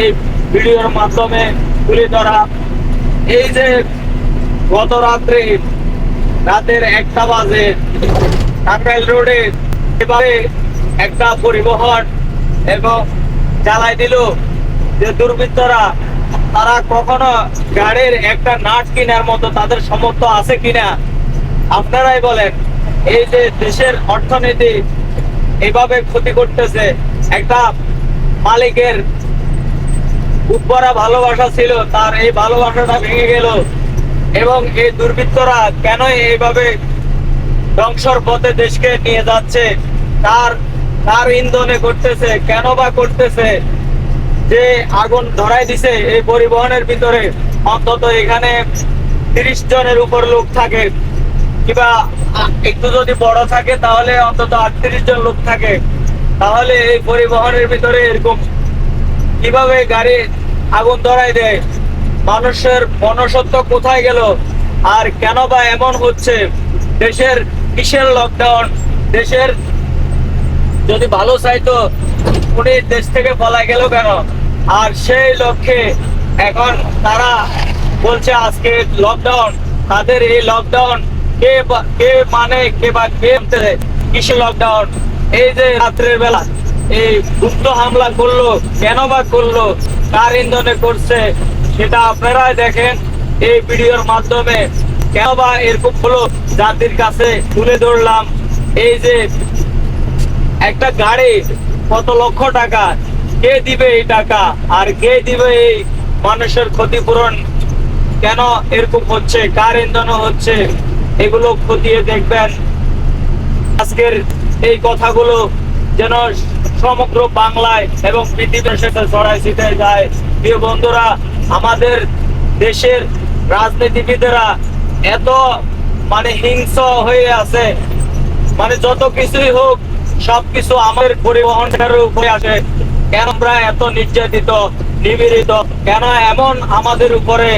এই মাধ্যমে তুলে ধরা। এই যে গত রাত্রে রাতের একটা বাজে টাঙ্গাইল রোডে এবারে একটা পরিবহন এবং জ্বালাই দিল যে দুর্বৃত্তরা তারা কখনো গাড়ির একটা নাট কেনার মতো তাদের সামর্থ্য আছে কিনা? আপনারাই বলেন, এই যে দেশের অর্থনীতি এভাবে ক্ষতি করতেছে, একটা মালিকের উদ্ভরা ভালোবাসা ছিল, তার এই ভালোবাসাটা ভেঙে গেল, এবং এই দুর্বৃত্তরা কেন এইভাবে ধ্বংসর পথে দেশকে নিয়ে যাচ্ছে? তার তার ইন্ধনে করতেছে কেন বা করতেছে? যে আগুন ধরাই দিছে, এই পরিবহনের ভিতরে অন্তত এখানে তিরিশ জনের উপর লোক থাকে। কিংবা একটু যদি বড় থাকে, তাহলে অন্তত আটত্রিশ জন লোক থাকে। তাহলে এই পরিবহনের ভিতরে এরকম কীভাবে গাড়ি আগুন ধরাই দেয়? মানুষের মনসত্ব কোথায় গেল? আর কেন বা এমন হচ্ছে? দেশের কিসের লকডাউন দেশের যদি ভালো চাইতো, উনি দেশ থেকে পলাই গেল কেন? আর সেই লক্ষ্যে এখন তারা বলছে আজকে লকডাউন তাদের এই লকডাউন কে কে মানে কে বা কে কিসে লকডাউন এই যে রাত্রের বেলা এই গুপ্ত হামলা করল, কেন বা করল, কার ইন্ধনে করছে, সেটা আপনারাই দেখেন এই ভিডিওর মাধ্যমে। কেন বা এরকম হলো, জাতির কাছে তুলে ধরলাম। এই যে একটা গাড়ি কত লক্ষ টাকা কে দিবে এই টাকা? আর কে দিবে এই মানুষের ক্ষতিপূরণ? কেন এরকম হচ্ছে? কার ইন্ধন হচ্ছে? এগুলো খতিয়ে দেখবেন। আজকের এই কথাগুলো যেন সমগ্র বাংলায় এবং পৃথিবীর সাথে ছড়াই ছিটে যায়। প্রিয় বন্ধুরা, আমাদের দেশের রাজনীতিবিদেরা এত মানে হিংস্র হয়ে আছে। মানে যত কিছুই হোক, সবকিছু আমাদের পরিবহনের উপরে আসে। কেন আমরা এত নির্যাতিত, নিপীড়িত? কেন এমন আমাদের উপরে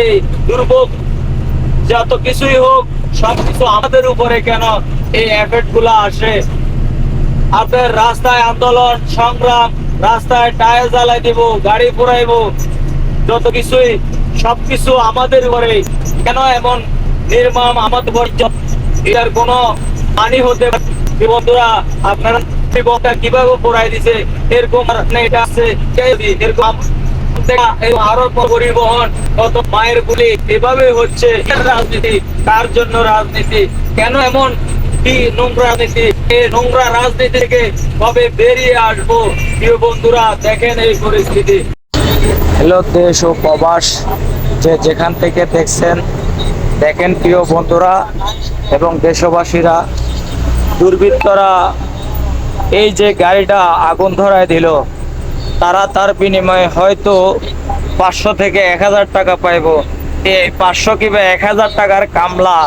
এই দুর্ভোগ? যত কিছুই হোক সবকিছু আমাদের উপরে কেন এই এফেক্টগুলা আসে? আপনার রাস্তায় আন্দোলন, সংগ্রাম, রাস্তায় টায়ার জ্বালাই দিব, গাড়ি পুরাইবো, যত কিছুই সবকিছু আমাদের উপরে। কেন এমন নির্মম আমাদের এটার কোনো হানি হতে পারে? বন্ধুরা, আপনারা কীভাবে পড়াই দিছে, এরকম এটা আছে এরকম আরও পরিবহন কত মায়ের গুলি এভাবে হচ্ছে রাজনীতি, কার জন্য রাজনীতি, কেন এমন নোংরা রাজনীতি এই নোংরা রাজনীতি থেকে কবে বেরিয়ে আসব? প্রিয় বন্ধুরা, দেখেন এই পরিস্থিতি। হ্যালো দেশ ও প্রবাস, যে যেখান থেকে দেখছেন, দেখেন প্রিয় বন্ধুরা এবং দেশবাসীরা, দুর্বৃত্তরা এই যে গাড়িটা আগুন ধরায় দিল, তারা তার বিনিময়ে হয়তো পাঁচশো থেকে এক হাজার টাকা পাইব। এই পাঁচশো কিংবা এক হাজার টাকার কামলা